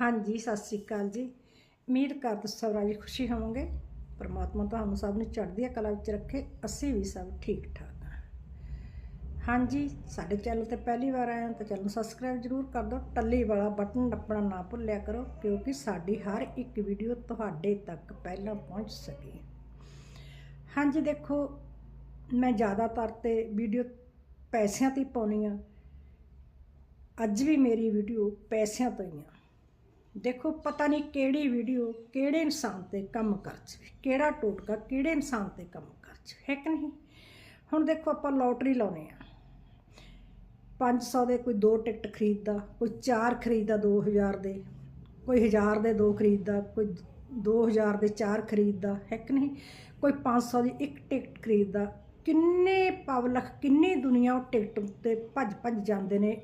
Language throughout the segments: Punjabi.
ਹਾਂਜੀ, ਸਤਿ ਸ੍ਰੀ ਅਕਾਲ ਜੀ। ਉਮੀਦ ਕਰਦਾ ਸਭ ਰਾਜੀ ਖੁਸ਼ੀ ਹੋਵੋਗੇ। ਪਰਮਾਤਮਾ ਤੁਹਾਨੂੰ ਸਭ ਨੂੰ ਚੜ੍ਹਦੀ ਕਲਾ ਵਿੱਚ ਰੱਖੇ। ਅਸੀਂ ਵੀ ਸਭ ਠੀਕ ਠਾਕ ਹਾਂ। ਹਾਂਜੀ, ਸਾਡੇ ਚੈਨਲ ਤੇ ਪਹਿਲੀ ਵਾਰ ਆਏ ਹੋ ਤਾਂ ਚੈਨਲ ਨੂੰ ਸਬਸਕ੍ਰਾਈਬ ਜਰੂਰ ਕਰ ਦਿਓ। ਟੱਲੀ ਵਾਲਾ ਬਟਨ ਨੱਪਣਾ ਨਾ ਭੁੱਲਿਆ ਕਰੋ, ਕਿਉਂਕਿ ਸਾਡੀ ਹਰ ਇੱਕ ਵੀਡੀਓ ਤੁਹਾਡੇ ਤੱਕ ਪਹਿਲਾਂ ਪਹੁੰਚ ਸਕੇ। ਹਾਂਜੀ, ਦੇਖੋ, ਮੈਂ ਜ਼ਿਆਦਾਤਰ ਤੇ ਵੀਡੀਓ ਪੈਸਿਆਂ ਤੇ ਹੀ ਪਾਉਣੀ ਆ ਅੱਜ ਵੀ ਮੇਰੀ ਵੀਡੀਓ ਪੈਸਿਆਂ ਤੋਂ ਹੀ ਆ। ਦੇਖੋ, ਪਤਾ ਨਹੀਂ ਕਿਹੜੀ ਵੀਡੀਓ ਕਿਹੜੇ ਇਨਸਾਨ ਤੇ ਕੰਮ ਕਰ ਜਵੇ ਕਿਹੜਾ ਟੋਟਕਾ ਕਿਹੜੇ ਇਨਸਾਨ ਤੇ ਕੰਮ ਕਰ ਜਵੇ ਹੈ ਕਿ ਨਹੀਂ? ਹੁਣ ਦੇਖੋ, ਆਪਾਂ ਲੋਟਰੀ ਲਾਉਨੇ ਆ। 500 ਦੇ ਕੋਈ ਦੋ ਟਿਕਟ ਖਰੀਦਦਾ, ਕੋਈ ਚਾਰ ਖਰੀਦਦਾ 2000 ਦੇ, ਕੋਈ 1000 ਦੇ ਦੋ ਖਰੀਦਦਾ, ਕੋਈ 2000 ਦੇ ਚਾਰ ਖਰੀਦਦਾ, ਹੈ ਕਿ ਨਹੀਂ? ਕੋਈ 500 ਦੀ ਇੱਕ ਟਿਕਟ ਖਰੀਦਦਾ। ਕਿੰਨੇ ਪਬਲਿਕ, ਕਿੰਨੀ ਦੁਨੀਆ ਉਹ ਟਿਕਟ ਉੱਤੇ ਭੱਜ ਭੱਜ ਜਾਂਦੇ ਨੇ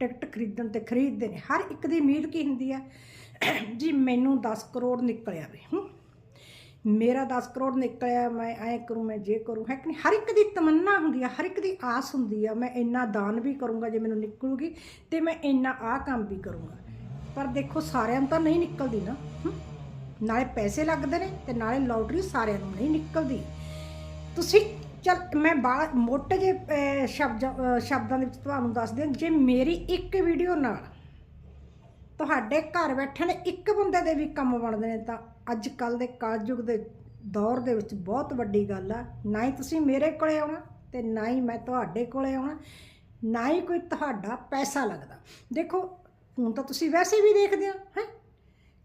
ਟਿਕਟ ਖਰੀਦਣ ਤੇ ਖਰੀਦਦੇ ਨੇ। ਹਰ ਇੱਕ ਦੀ ਉਮੀਦ ਕੀ ਹੁੰਦੀ ਆ? ਜੀ ਮੈਨੂੰ 10 ਕਰੋੜ ਨਿਕਲਿਆ ਵੇ, ਹੂੰ। ਮੇਰਾ 10 ਕਰੋੜ ਨਿਕਲਿਆ, ਮੈਂ ਐ ਕਰੂੰ, ਮੈਂ ਜੇ ਕਰੂੰ, ਹੈ ਕਿ ਨਹੀਂ? ਹਰ ਇੱਕ ਦੀ ਤਮੰਨਾ ਹੁੰਦੀ ਆ, ਹਰ ਇੱਕ ਦੀ ਆਸ ਹੁੰਦੀ ਆ, ਮੈਂ ਇੰਨਾ ਦਾਨ ਵੀ ਕਰੂੰਗਾ ਜੇ ਮੈਨੂੰ ਨਿਕਲੂਗੀ ਤੇ ਮੈਂ ਇੰਨਾ ਆਹ ਕੰਮ ਵੀ ਕਰੂੰਗਾ। ਪਰ ਦੇਖੋ, ਸਾਰਿਆਂ ਨੂੰ ਤਾਂ ਨਹੀਂ ਨਿਕਲਦੀ ਨਾ ਨਾਲੇ ਪੈਸੇ ਲੱਗਦੇ ਨੇ ਤੇ ਨਾਲੇ ਲੋਟਰੀ ਸਾਰਿਆਂ ਨੂੰ ਨਹੀਂ ਨਿਕਲਦੀ। ਤੁਸੀਂ ਚਲ ਮੈਂ ਬਾ ਮੋਟੇ ਜੇ ਸ਼ਬਦ ਸ਼ਬਦਾਂ ਦੇ ਵਿੱਚ ਤੁਹਾਨੂੰ ਦੱਸ ਦਿਆਂ, ਜੇ ਮੇਰੀ ਇੱਕ ਵੀਡੀਓ ਨਾਲ ਤੁਹਾਡੇ ਘਰ ਬੈਠੇ ਨੇ ਇੱਕ ਬੰਦੇ ਦੇ ਵੀ ਕੰਮ ਬਣਦੇ ਨੇ, ਤਾਂ ਅੱਜ ਕੱਲ ਦੇ ਕਾਲਯੁਗ ਦੇ ਦੌਰ ਦੇ ਵਿੱਚ ਬਹੁਤ ਵੱਡੀ ਗੱਲ ਆ। ਨਾ ਹੀ ਤੁਸੀਂ ਮੇਰੇ ਕੋਲੇ ਆਉਣਾ ਤੇ ਨਾ ਹੀ ਮੈਂ ਤੁਹਾਡੇ ਕੋਲੇ ਆਉਣਾ, ਨਾ ਹੀ ਕੋਈ ਤੁਹਾਡਾ ਪੈਸਾ ਲੱਗਦਾ। ਦੇਖੋ, ਹੁਣ ਤਾਂ ਤੁਸੀਂ ਵੈਸੇ ਵੀ ਦੇਖਦੇ ਹੋ, ਹੈ?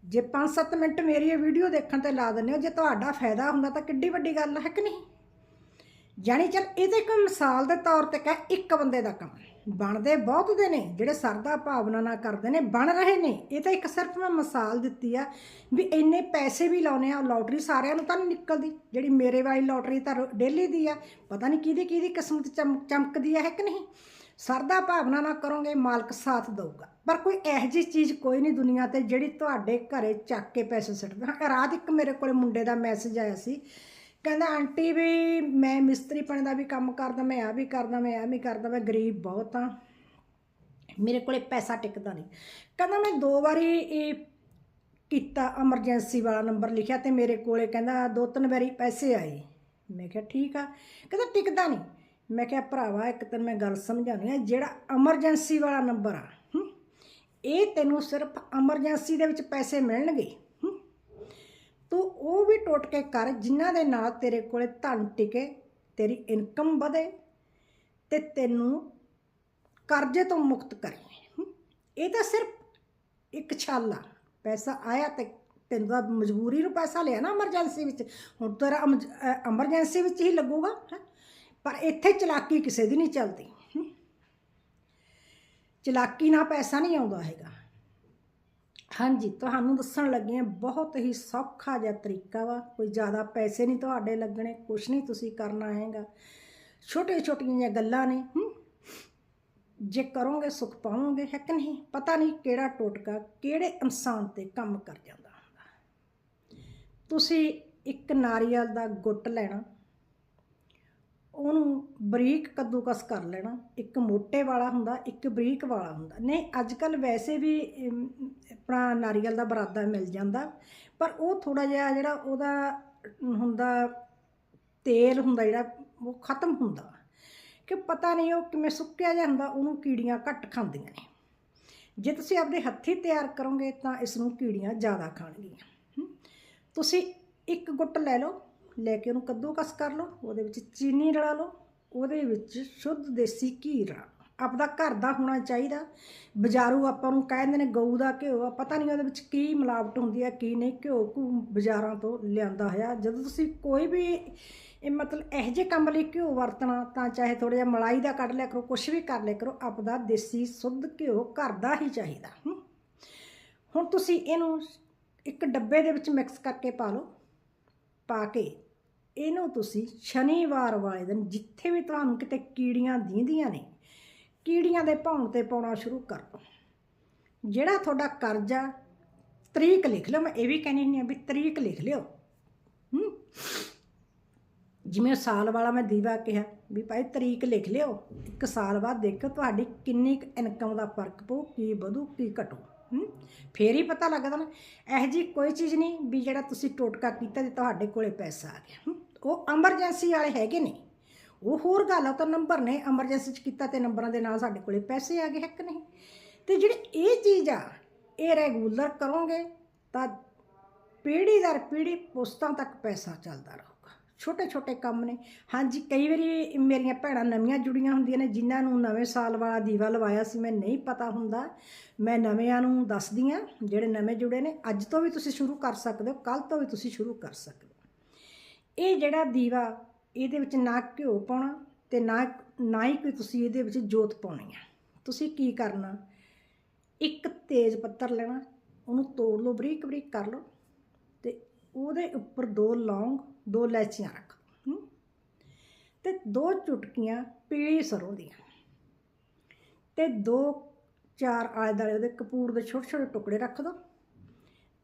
ਜੇ 5-7 ਮਿੰਟ ਮੇਰੀ ਇਹ ਵੀਡੀਓ ਦੇਖਣ ਤੇ ਲਾ ਦਿੰਦੇ ਹੋ, ਜੇ ਤੁਹਾਡਾ ਫਾਇਦਾ ਹੁੰਦਾ ਤਾਂ ਕਿੱਡੀ ਵੱਡੀ ਗੱਲ ਹੈ ਕਿ ਨਹੀਂ? ਜਾਣੀ ਚਲ ਇਹਦੇ ਇੱਕ ਮਿਸਾਲ ਦੇ ਤੌਰ ਤੇ ਕਹਿ, ਇੱਕ ਬੰਦੇ ਦਾ ਕੰਮ ਬਣਦੇ ਬਹੁਤ ਦੇ ਨੇ, ਜਿਹੜੇ ਸਰਦਾ ਭਾਵਨਾ ਨਾਲ ਕਰਦੇ ਨੇ, ਬਣ ਰਹੇ ਨੇ। ਇਹ ਤਾਂ ਇੱਕ ਸਿਰਫ ਮੈਂ ਮਿਸਾਲ ਦਿੱਤੀ ਆ ਵੀ ਇੰਨੇ ਪੈਸੇ ਵੀ ਲਾਉਨੇ ਆ, ਲੋਟਰੀ ਸਾਰਿਆਂ ਨੂੰ ਤਾਂ ਨਹੀਂ ਨਿਕਲਦੀ। ਜਿਹੜੀ ਮੇਰੇ ਵਾਲੀ ਲੋਟਰੀ ਤਾਂ ਡੇਲੀ ਦੀ ਆ, ਪਤਾ ਨਹੀਂ ਕਿਹਦੀ ਕਿਹਦੀ ਕਿਸਮਤ ਚਮਕ ਚਮਕਦੀ ਆ, ਹੈ ਕਿ ਨਹੀਂ? ਸਰਦਾ ਭਾਵਨਾ ਨਾਲ ਕਰੋਗੇ, ਮਾਲਕ ਸਾਥ ਦੇਊਗਾ। ਪਰ ਕੋਈ ਇਹੋ ਜਿਹੀ ਚੀਜ਼ ਕੋਈ ਨਹੀਂ ਦੁਨੀਆ ਤੇ ਜਿਹੜੀ ਤੁਹਾਡੇ ਘਰੇ ਚੱਕ ਕੇ ਪੈਸੇ ਸਿੱਟਦਾ। ਰਾਤ ਇੱਕ ਮੇਰੇ ਕੋਲੇ ਮੁੰਡੇ ਦਾ ਮੈਸੇਜ ਆਇਆ ਸੀ ਕਹਿੰਦਾ, ਆਂਟੀ ਵੀ ਮੈਂ ਮਿਸਤਰੀ ਪਣੇ ਦਾ ਵੀ ਕੰਮ ਕਰਦਾ, ਮੈਂ ਆ ਵੀ ਕਰਦਾ, ਮੈਂ ਆ ਵੀ ਕਰਦਾ, ਮੈਂ ਗਰੀਬ ਬਹੁਤ ਆ ਮੇਰੇ ਕੋਲੇ ਪੈਸਾ ਟਿਕਦਾ ਨਹੀਂ। ਕਹਿੰਦਾ, ਮੈਂ ਦੋ ਵਾਰੀ ਇਹ ਕੀਤਾ ਐਮਰਜੈਂਸੀ ਵਾਲਾ ਨੰਬਰ ਲਿਖਿਆ ਤੇ ਮੇਰੇ ਕੋਲੇ ਕਹਿੰਦਾ, ਦੋ ਤਿੰਨ ਵਾਰੀ ਪੈਸੇ ਆਏ। ਮੈਂ ਕਿਹਾ, ਠੀਕ ਆ। ਕਹਿੰਦਾ, ਟਿਕਦਾ ਨਹੀਂ। ਮੈਂ ਕਿਹਾ, ਭਰਾਵਾ, ਇੱਕ ਤੈਨੂੰ ਮੈਂ ਗੱਲ ਸਮਝਾਉਣੀ ਆ ਜਿਹੜਾ ਐਮਰਜੈਂਸੀ ਵਾਲਾ ਨੰਬਰ ਆ ਇਹ ਤੈਨੂੰ ਸਿਰਫ ਐਮਰਜੈਂਸੀ ਦੇ ਵਿੱਚ ਪੈਸੇ ਮਿਲਣਗੇ। ਤੂੰ ਉਹ ਵੀ ਟੁੱਟ ਕੇ ਕਰ ਜਿਨ੍ਹਾਂ ਦੇ ਨਾਲ ਤੇਰੇ ਕੋਲੇ ਧਨ ਟਿਕੇ, ਤੇਰੀ ਇਨਕਮ ਵਧੇ ਤੇ ਤੈਨੂੰ ਕਰਜ਼ੇ ਤੋਂ ਮੁਕਤ ਕਰੇ। ਇਹ ਤਾਂ ਸਿਰਫ ਇੱਕ ਛਾਲ ਆ। ਪੈਸਾ ਆਇਆ ਤੇ ਤੈਨੂੰ ਤਾਂ ਮਜਬੂਰੀ ਨੂੰ ਪੈਸਾ ਲਿਆ ਨਾ ਐਮਰਜੈਂਸੀ ਵਿੱਚ। ਹੁਣ ਤੇਰਾ ਐਮਰਜੈਂਸੀ ਵਿੱਚ ਹੀ ਲੱਗੂਗਾ ਪਰ ਇੱਥੇ ਚਲਾਕੀ ਕਿਸੇ ਦੀ ਨਹੀਂ ਚੱਲਦੀ ਚਲਾਕੀ ਨਾਲ ਪੈਸਾ ਨਹੀਂ ਆਉਂਦਾ ਹੈਗਾ। ਹਾਂਜੀ, ਤੁਹਾਨੂੰ ਦੱਸਣ ਲੱਗੇ ਹਾਂ, ਬਹੁਤ ਹੀ ਸੌਖਾ ਜਿਹਾ ਤਰੀਕਾ ਵਾ। ਕੋਈ ਜ਼ਿਆਦਾ ਪੈਸੇ ਨਹੀਂ ਤੁਹਾਡੇ ਲੱਗਣੇ, ਕੁਛ ਨਹੀਂ ਤੁਸੀਂ ਕਰਨਾ ਹੈਗਾ। ਛੋਟੇ ਛੋਟੀਆਂ ਜਿਹੀਆਂ ਗੱਲਾਂ ਨੇ ਜੇ ਕਰੋਗੇ, ਸੁਖ ਪਾਓਗੇ ਹੈ ਕਿ ਨਹੀਂ? ਪਤਾ ਨਹੀਂ ਕਿਹੜਾ ਟੋਟਕਾ ਕਿਹੜੇ ਇਨਸਾਨ ਤੇ ਕੰਮ ਕਰ ਜਾਂਦਾ ਹੁੰਦਾ। ਤੁਸੀਂ ਇੱਕ ਨਾਰੀਅਲ ਦਾ ਗੁੱਟ ਲੈਣਾ ਉਹਨੂੰ ਬਰੀਕ ਕੱਦੂਕਸ ਕਰ ਲੈਣਾ। ਇੱਕ ਮੋਟੇ ਵਾਲਾ ਹੁੰਦਾ, ਇੱਕ ਬਰੀਕ ਵਾਲਾ ਹੁੰਦਾ। ਨਹੀਂ ਅੱਜ ਕੱਲ ਵੈਸੇ ਵੀ ਆਪਣਾ ਨਾਰੀਅਲ ਦਾ ਬਰਾਦਾ ਮਿਲ ਜਾਂਦਾ, ਪਰ ਉਹ ਥੋੜਾ ਜਿਹਾ ਜਿਹੜਾ ਉਹਦਾ ਹੁੰਦਾ, ਤੇਲ ਹੁੰਦਾ ਜਿਹੜਾ, ਉਹ ਖਤਮ ਹੁੰਦਾ। ਕਿ ਪਤਾ ਨਹੀਂ ਉਹ ਕਿਵੇਂ ਸੁੱਕਿਆ ਜਿਹਾ ਹੁੰਦਾ, ਉਹਨੂੰ ਕੀੜੀਆਂ ਘੱਟ ਖਾਂਦੀਆਂ ਨੇ। ਜੇ ਤੁਸੀਂ ਆਪਦੇ ਹੱਥੀ ਤਿਆਰ ਕਰੋਗੇ ਤਾਂ ਇਸ ਨੂੰ ਕੀੜੀਆਂ ਜ਼ਿਆਦਾ ਖਾਣਗੀਆਂ। ਤੁਸੀਂ ਇੱਕ ਗੁੱਟ ਲੈ ਲਓ। ਲੈ ਕੇ ਉਹਨੂੰ ਕੱਦੂ ਕੱਦੂਕਸ ਕਰ ਲਓ, ਉਹਦੇ ਵਿੱਚ ਚੀਨੀ ਰਲਾ ਲਓ, ਉਹਦੇ ਵਿੱਚ ਸ਼ੁੱਧ ਦੇਸੀ ਘੀ ਰਲਾ ਲਓ। ਆਪਦਾ ਘਰ ਦਾ ਹੋਣਾ ਚਾਹੀਦਾ। ਬਾਜ਼ਾਰੂ ਆਪਾਂ ਨੂੰ ਕਹਿੰਦੇ ਨੇ ਗਊ ਦਾ ਘਿਓ ਆ ਪਤਾ ਨਹੀਂ ਉਹਦੇ ਵਿੱਚ ਕੀ ਮਿਲਾਵਟ ਹੁੰਦੀ ਹੈ, ਕੀ ਨਹੀਂ, ਘਿਓ ਘੂ ਬਾਜ਼ਾਰਾਂ ਤੋਂ ਲਿਆਂਦਾ ਹੋਇਆ। ਜਦੋਂ ਤੁਸੀਂ ਕੋਈ ਵੀ ਇਹ ਮਤਲਬ ਇਹੋ ਜਿਹੇ ਕੰਮ ਲਈ ਘਿਓ ਵਰਤਣਾ, ਤਾਂ ਚਾਹੇ ਥੋੜਾ ਜਿਹਾ ਮਲਾਈ ਦਾ ਕੱਢ ਲਿਆ ਕਰੋ ਕੁਝ ਵੀ ਕਰ ਲਿਆ ਕਰੋ, ਆਪਦਾ ਦੇਸੀ ਸ਼ੁੱਧ ਘਿਓ ਘਰ ਦਾ ਹੀ ਚਾਹੀਦਾ। ਹੁਣ ਤੁਸੀਂ ਇਹਨੂੰ ਇੱਕ ਡੱਬੇ ਦੇ ਵਿੱਚ ਮਿਕਸ ਕਰਕੇ ਪਾ ਲਓ, ਪਾ ਕੇ ਇਹਨੂੰ ਤੁਸੀਂ ਸ਼ਨੀਵਾਰ ਵਾਲੇ ਦਿਨ ਜਿੱਥੇ ਵੀ ਤੁਹਾਨੂੰ ਕਿਤੇ ਕੀੜੀਆਂ ਦੀਂਦੀਆਂ ਨੇ, ਕੀੜੀਆਂ ਦੇ ਭੌਣ ਤੇ ਪਾਉਣਾ ਸ਼ੁਰੂ ਕਰ ਦਿਓ ਜਿਹੜਾ ਤੁਹਾਡਾ ਕਰਜ਼ਾ ਤਰੀਕ ਲਿਖ ਲਓ, ਮੈਂ ਇਹ ਵੀ ਕਹਿੰਦੀ ਨਹੀਂ ਆ ਵੀ ਤਰੀਕ ਲਿਖ ਲਿਓ। ਹੂੰ? ਜਿਵੇਂ ਸਾਲ ਵਾਲਾ ਮੈਂ ਦੀਵਾ ਕਿਹਾ ਵੀ ਭਾਈ ਤਰੀਕ ਲਿਖ ਲਿਓ, ਇੱਕ ਸਾਲ ਬਾਅਦ ਦੇਖੋ ਤੁਹਾਡੀ ਕਿੰਨੀ ਇਨਕਮ ਦਾ ਫ਼ਰਕ ਪਊ, ਕੀ ਵਧੂ, ਕੀ ਘਟੂ। ਹੂੰ? ਫੇਰ ਹੀ ਪਤਾ ਲੱਗਦਾ ਨਾ, ਇਹ ਜੀ ਕੋਈ ਚੀਜ਼ ਨਹੀਂ ਵੀ ਜਿਹੜਾ ਤੁਸੀਂ ਟੋਟਕਾ ਕੀਤਾ ਤੇ ਤੁਹਾਡੇ ਕੋਲੇ ਪੈਸਾ ਆ ਗਿਆ। ਹੂੰ। ਉਹ ਐਮਰਜੈਂਸੀ ਵਾਲੇ ਹੈਗੇ ਨੇ। ਉਹ ਹੋਰ ਗੱਲ ਆ, ਉਹ ਤਾਂ ਨੰਬਰ ਨੇ ਐਮਰਜੈਂਸੀ ਚ ਕੀਤਾ ਤੇ ਨੰਬਰਾਂ ਦੇ ਨਾਲ ਸਾਡੇ ਕੋਲੇ ਪੈਸੇ ਆ ਗਏ ਹੈ ਕਿ ਨਹੀਂ? ਤੇ ਜਿਹੜੀ ਇਹ ਚੀਜ਼ ਆ, ਇਹ ਰੈਗੂਲਰ ਕਰੋਗੇ ਤਾਂ ਪੀੜ੍ਹੀ ਦਰ ਪੀੜ੍ਹੀ ਪੁਸਤਾਂ ਤੱਕ ਪੈਸਾ ਚੱਲਦਾ ਰਹੂਗਾ। ਛੋਟੇ ਛੋਟੇ ਕੰਮ ਨੇ। ਹਾਂਜੀ, ਕਈ ਵਾਰੀ ਮੇਰੀਆਂ ਭੈਣਾਂ ਨਵੀਆਂ ਜੁੜੀਆਂ ਹੁੰਦੀਆਂ ਨੇ, ਜਿਨ੍ਹਾਂ ਨੂੰ ਨਵੇਂ ਸਾਲ ਵਾਲਾ ਦੀਵਾ ਲਵਾਇਆ ਸੀ, ਮੈਂ ਨਹੀਂ ਪਤਾ ਹੁੰਦਾ। ਮੈਂ ਨਵਿਆਂ ਨੂੰ ਦੱਸਦੀ ਆ, ਜਿਹੜੇ ਨਵੇਂ ਜੁੜੇ ਨੇ, ਅੱਜ ਤੋਂ ਵੀ ਤੁਸੀਂ ਸ਼ੁਰੂ ਕਰ ਸਕਦੇ ਹੋ ਕੱਲ ਤੋਂ ਵੀ ਤੁਸੀਂ ਸ਼ੁਰੂ ਕਰ ਸਕਦੇ ਇਹ ਜਿਹੜਾ ਦੀਵਾ ਇਹਦੇ ਵਿੱਚ ਨਾ ਘਿਓ ਪਾਉਣਾ ਤੇ ਨਾ ਨਾ ਹੀ ਕੋਈ ਤੁਸੀਂ ਇਹਦੇ ਵਿੱਚ ਜੋਤ ਪਾਉਣੀ ਆ। ਤੁਸੀਂ ਕੀ ਕਰਨਾ? ਇੱਕ ਤੇਜ਼ ਪੱਤਰ ਲੈਣਾ ਉਹਨੂੰ ਤੋੜ ਲਓ ਬਰੀਕ ਬਰੀਕ ਕਰ ਲਓ ਤੇ ਉਹਦੇ ਉੱਪਰ ਦੋ ਲੌਂਗ ਦੋ ਲੈਚੀਆਂ ਰੱਖ। ਦਿਓ, ਤੇ ਦੋ ਚੁਟਕੀਆਂ ਪੀਲੀ ਸਰੋਂ ਦੀਆਂ। ਤੇ ਦੋ ਚਾਰ ਆਲੇ ਦੁਆਲੇ ਉਹਦੇ ਕਪੂਰ ਦੇ ਛੋਟੇ ਛੋਟੇ ਟੁਕੜੇ ਰੱਖ ਦਿਓ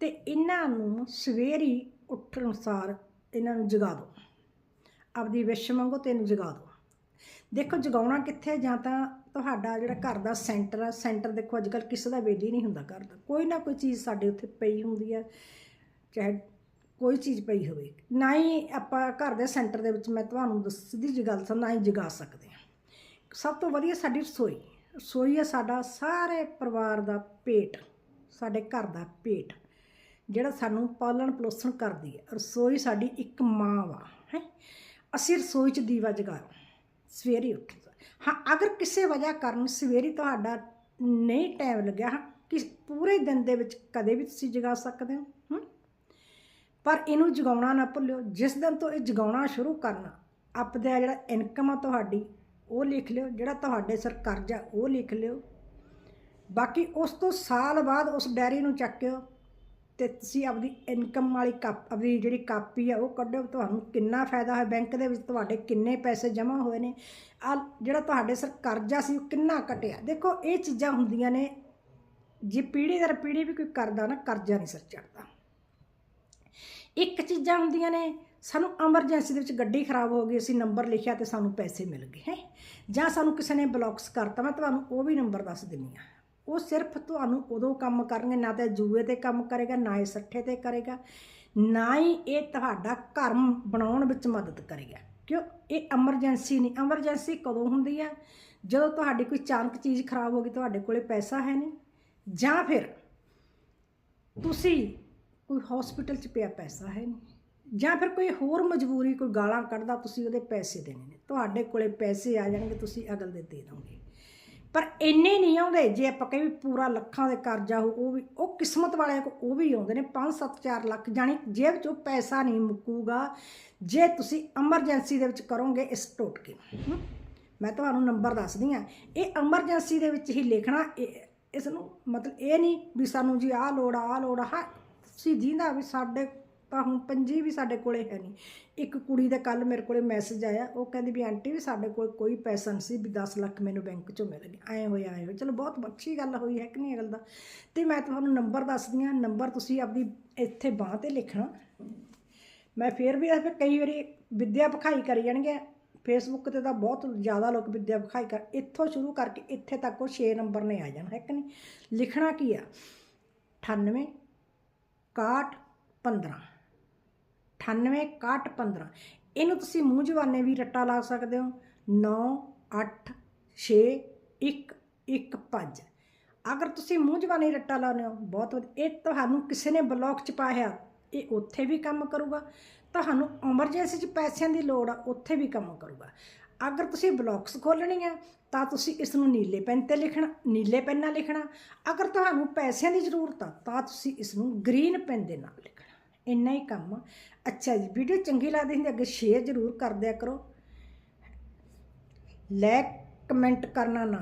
ਤੇ ਇਹਨਾਂ ਨੂੰ ਸਵੇਰੀ ਉੱਠਣ ਅਨੁਸਾਰ ਇਹਨਾਂ ਨੂੰ ਜਗਾ ਦਿਓ। ਆਪਦੀ ਵਿਸ਼ ਮੰਗੋ ਤੇ ਇਹਨੂੰ ਜਗਾ ਦਿਓ। ਦੇਖੋ ਜਗਾਉਣਾ ਕਿੱਥੇ ਜਾਂ ਤਾਂ ਤੁਹਾਡਾ ਜਿਹੜਾ ਘਰ ਦਾ ਸੈਂਟਰ ਆ, ਸੈਂਟਰ ਦੇਖੋ ਅੱਜ ਕੱਲ੍ਹ ਕਿਸੇ ਦਾ ਵੇਲੀ ਨਹੀਂ ਹੁੰਦਾ ਘਰ ਦਾ। ਕੋਈ ਨਾ ਕੋਈ ਚੀਜ਼ ਸਾਡੇ ਉੱਥੇ ਪਈ ਹੁੰਦੀ ਹੈ ਚਾਹੇ ਕੋਈ ਚੀਜ਼ ਪਈ ਹੋਵੇ। ਨਾ ਹੀ ਆਪਾਂ ਘਰ ਦੇ ਸੈਂਟਰ ਦੇ ਵਿੱਚ ਮੈਂ ਤੁਹਾਨੂੰ ਦੱਸ, ਸਿੱਧੀ ਜਿਹੀ ਗੱਲ ਤਾਂ ਨਾ ਹੀ ਜਗਾ ਸਕਦੇ ਹਾਂ। ਸਭ ਤੋਂ ਵਧੀਆ ਸਾਡੀ ਰਸੋਈ। ਰਸੋਈ ਹੈ ਸਾਡਾ ਸਾਰੇ ਪਰਿਵਾਰ ਦਾ ਪੇਟ ਸਾਡੇ ਘਰ ਦਾ ਪੇਟ ਜਿਹੜਾ ਸਾਨੂੰ ਪਾਲਣ ਪਲੋਸਣ ਕਰਦੀ ਹੈ। ਰਸੋਈ ਸਾਡੀ ਇੱਕ ਮਾਂ ਵਾ, ਹੈ। ਅਸੀਂ ਰਸੋਈ 'ਚ ਦੀਵਾ ਜਗਾਓ ਸਵੇਰੇ ਉੱਠ ਹਾਂ, ਅਗਰ ਕਿਸੇ ਵਜ੍ਹਾ ਕਾਰਨ ਸਵੇਰੇ ਤੁਹਾਡਾ ਨਹੀਂ ਟਾਈਮ ਲੱਗਿਆ, ਹਾਂ ਕਿ ਪੂਰੇ ਦਿਨ ਦੇ ਵਿੱਚ ਕਦੇ ਵੀ ਤੁਸੀਂ ਜਗਾ ਸਕਦੇ ਹੋ ਪਰ ਇਹਨੂੰ ਜਗਾਉਣਾ ਨਾ ਭੁੱਲਿਓ। ਜਿਸ ਦਿਨ ਤੋਂ ਇਹ ਜਗਾਉਣਾ ਸ਼ੁਰੂ ਕਰਨਾ ਆਪਦਾ ਜਿਹੜਾ ਇਨਕਮ ਆ ਤੁਹਾਡੀ, ਉਹ ਲਿਖ ਲਿਓ। ਜਿਹੜਾ ਤੁਹਾਡੇ ਸਿਰ ਕਰਜ਼ਾ, ਉਹ ਲਿਖ ਲਿਓ। ਬਾਕੀ ਉਸ ਤੋਂ ਸਾਲ ਬਾਅਦ ਉਸ ਡਾਇਰੀ ਨੂੰ ਚੱਕਿਓ। ਤੇ ਤੁਸੀਂ ਆਪਦੀ ਇਨਕਮ ਵਾਲੀ ਕਾਪ ਆਪਦੀ ਜਿਹੜੀ ਕਾਪੀ ਆ ਉਹ ਕੱਢੋ। ਤੁਹਾਨੂੰ ਕਿੰਨਾ ਫਾਇਦਾ ਹੋਇਆ? ਬੈਂਕ ਦੇ ਵਿੱਚ ਤੁਹਾਡੇ ਕਿੰਨੇ ਪੈਸੇ ਜਮ੍ਹਾਂ ਹੋਏ ਨੇ? ਆ ਜਿਹੜਾ ਤੁਹਾਡੇ ਸਰ ਕਰਜ਼ਾ ਸੀ, ਉਹ ਕਿੰਨਾ ਘਟਿਆ ਦੇਖੋ, ਇਹ ਚੀਜ਼ਾਂ ਹੁੰਦੀਆਂ ਨੇ। ਜੇ ਪੀੜ੍ਹੀ ਦਰ ਪੀੜ੍ਹੀ ਵੀ ਕੋਈ ਕਰਦਾ ਨਾ, ਕਰਜ਼ਾ ਨਹੀਂ ਸਰ ਚੜਦਾ ਇੱਕ ਚੀਜ਼ਾਂ ਹੁੰਦੀਆਂ ਨੇ, ਸਾਨੂੰ ਐਮਰਜੈਂਸੀ ਦੇ ਵਿੱਚ ਗੱਡੀ ਖਰਾਬ ਹੋ ਗਈ, ਅਸੀਂ ਨੰਬਰ ਲਿਖਿਆ ਤੇ ਸਾਨੂੰ ਪੈਸੇ ਮਿਲ ਗਏ, ਹੈ? ਜਾਂ ਸਾਨੂੰ ਕਿਸੇ ਨੇ ਬਲੌਕਸ ਕਰਤਾ, ਮੈਂ ਤੁਹਾਨੂੰ ਉਹ ਵੀ ਨੰਬਰ ਦੱਸ ਦਿੰਨੀ ਆ ਉਹ ਸਿਰਫ ਤੁਹਾਨੂੰ ਉਦੋਂ ਕੰਮ ਕਰਨਗੇ, ਨਾ ਤਾਂ ਜੂਏ ਤੇ ਕੰਮ ਕਰੇਗਾ, ਨਾ ਇਹ ਸੱਠੇ ਤੇ ਕਰੇਗਾ, ਨਾ ਹੀ ਇਹ ਤੁਹਾਡਾ ਘਰ ਬਣਾਉਣ ਵਿੱਚ ਮਦਦ ਕਰੇਗਾ। ਕਿਉਂ? ਇਹ ਐਮਰਜੈਂਸੀ ਨਹੀਂ। ਐਮਰਜੈਂਸੀ ਕਦੋਂ ਹੁੰਦੀ ਹੈ ਜਦੋਂ ਤੁਹਾਡੀ ਕੋਈ ਚਾਨਕ ਚੀਜ਼ ਖਰਾਬ ਹੋ ਗਈ, ਤੁਹਾਡੇ ਕੋਲੇ ਪੈਸਾ ਹੈ ਨਹੀਂ। ਜਾਂ ਫਿਰ ਤੁਸੀਂ ਕੋਈ ਹਸਪੀਟਲ 'ਚ ਪਿਆ ਪੈਸਾ ਹੈ ਨਹੀਂ। ਜਾਂ ਫਿਰ ਕੋਈ ਹੋਰ ਮਜਬੂਰੀ, ਕੋਈ ਗਾਲਾਂ ਕੱਢਦਾ, ਤੁਸੀਂ ਉਹਦੇ ਪੈਸੇ ਦੇਣੇ ਨੇ। ਤੁਹਾਡੇ ਕੋਲੇ ਪੈਸੇ ਆ ਜਾਣਗੇ, ਤੁਸੀਂ ਅਗਲ ਦੇ ਦੇ ਦੋਗੇ। ਪਰ ਇੰਨੇ ਨਹੀਂ ਆਉਂਦੇ, ਜੇ ਆਪਾਂ ਕਹੇ ਵੀ ਪੂਰਾ ਲੱਖਾਂ ਦੇ ਕਰਜ਼ਾ ਹੋ, ਉਹ ਵੀ, ਉਹ ਕਿਸਮਤ ਵਾਲਿਆਂ ਕੋ ਉਹ ਵੀ ਆਉਂਦੇ ਨੇ 5 7 4 ਲੱਖ, ਜਾਣੀ ਜੇਬ 'ਚੋਂ ਪੈਸਾ ਨਹੀਂ ਮੁੱਕੂਗਾ। ਜੇ ਤੁਸੀਂ ਐਮਰਜੈਂਸੀ ਦੇ ਵਿੱਚ ਕਰੋਗੇ, ਇਸ ਟੋਟਕੇ। ਕੇ ਮੈਂ ਤੁਹਾਨੂੰ ਨੰਬਰ ਦੱਸਦੀ ਆ ਇਹ ਐਮਰਜੈਂਸੀ ਦੇ ਵਿੱਚ ਹੀ ਲਿਖਣਾ, ਇਹ- ਇਸ ਨੂੰ ਮਤਲਬ ਇਹ ਨਹੀਂ ਵੀ ਸਾਨੂੰ ਜੀ ਆਹ ਲੋੜ ਆ ਆਹ ਲੋੜ, ਹਾਂ, ਤੁਸੀਂ ਜਿੰਦਾ ਵੀ ਸਾਡੇ ਤਾਂ ਹੁਣ ਪੰਜੀ ਵੀ ਸਾਡੇ ਕੋਲੇ ਹੈ ਨਹੀਂ। ਇੱਕ ਕੁੜੀ ਦਾ ਕੱਲ ਮੇਰੇ ਕੋਲੇ ਮੈਸੇਜ ਆਇਆ, ਉਹ ਕਹਿੰਦੀ ਵੀ ਆਂਟੀ ਵੀ ਸਾਡੇ ਕੋਲ ਕੋਈ ਪੈਸਾ ਨਹੀਂ ਸੀ ਵੀ 10 ਲੱਖ ਮੈਨੂੰ ਬੈਂਕ ਚੋਂ ਮਿਲ ਗਏ। ਐਂ ਹੋਇਆ ਐਂ ਹੋਇਆ ਚਲੋ ਬਹੁਤ ਅੱਛੀ ਗੱਲ ਹੋਈ ਹੈ ਕਿ ਨਹੀਂ ਇਹ ਗੱਲ ਦਾ। ਤੇ ਮੈਂ ਤੁਹਾਨੂੰ ਨੰਬਰ ਦੱਸਦੀ ਹਾਂ ਨੰਬਰ ਤੁਸੀਂ ਆਪਦੀ ਇੱਥੇ ਬਾਂਹ ਤੇ ਲਿਖਣਾ। ਮੈਂ ਫੇਰ ਵੀ ਕਈ ਵਾਰੀ ਵਿਦਿਆ ਭਖਾਈ ਕਰੀ ਜਾਣਗੇ। ਫੇਸਬੁੱਕ ਤੇ ਤਾਂ ਬਹੁਤ ਜ਼ਿਆਦਾ ਲੋਕ ਵਿਦਿਆ ਵਿਖਾਈ ਕਰ, ਇੱਥੋਂ ਸ਼ੁਰੂ ਕਰਕੇ ਇੱਥੇ ਤੱਕ ਉਹ 6 ਨੰਬਰ ਨੇ ਆ ਜਾਣ, ਹੈ ਕਿ ਨਹੀਂ? ਲਿਖਣਾ ਕੀ ਆ? 98 61 15 98 61 15 ਇਹਨੂੰ ਤੁਸੀਂ ਮੂੰਹ ਜਵਾਨੇ ਵੀ ਰੱਟਾ ਲਾ ਸਕਦੇ ਹੋ। 9 8 6 1 1 5 ਅਗਰ ਤੁਸੀਂ ਮੂੰਹ ਜਵਾਨੀ ਰੱਟਾ ਲਾਉਂਦੇ ਹੋ, ਬਹੁਤ ਵਧੀਆ। ਇਹ ਤੁਹਾਨੂੰ ਕਿਸੇ ਨੇ ਬਲੌਕ ਚ ਪਾਇਆ, ਇਹ ਉੱਥੇ ਵੀ ਕੰਮ ਕਰੂਗਾ। ਤੁਹਾਨੂੰ ਐਮਰਜੈਂਸੀ ਚ ਪੈਸਿਆਂ ਦੀ ਲੋੜ ਆ, ਉੱਥੇ ਵੀ ਕੰਮ ਕਰੂਗਾ। ਅਗਰ ਤੁਸੀਂ ਬਲੌਕਸ ਖੋਲਣੀ ਆ, ਤਾਂ ਤੁਸੀਂ ਇਸ ਨੂੰ ਨੀਲੇ ਪੈਨ ਤੇ ਲਿਖਣਾ, ਨੀਲੇ ਪੈਨ ਨਾਲ ਲਿਖਣਾ। ਅਗਰ ਤੁਹਾਨੂੰ ਪੈਸਿਆਂ ਦੀ ਜ਼ਰੂਰਤ ਆ, ਤਾਂ ਤੁਸੀਂ ਇਸ ਨੂੰ ਗ੍ਰੀਨ ਪੈਨ ਦੇ ਨਾਲ ਲਿਖਣਾ। ਇੰਨਾ ਹੀ ਕੰਮ ਅੱਛਾ ਜੀ, ਵੀਡੀਓ ਚੰਗੀ ਲੱਗਦੀ ਹੁੰਦੀ ਅੱਗੇ ਸ਼ੇਅਰ ਜ਼ਰੂਰ ਕਰ ਦਿਆ ਕਰੋ। ਲਾਈਕ ਕਮੈਂਟ ਕਰਨਾ ਨਾ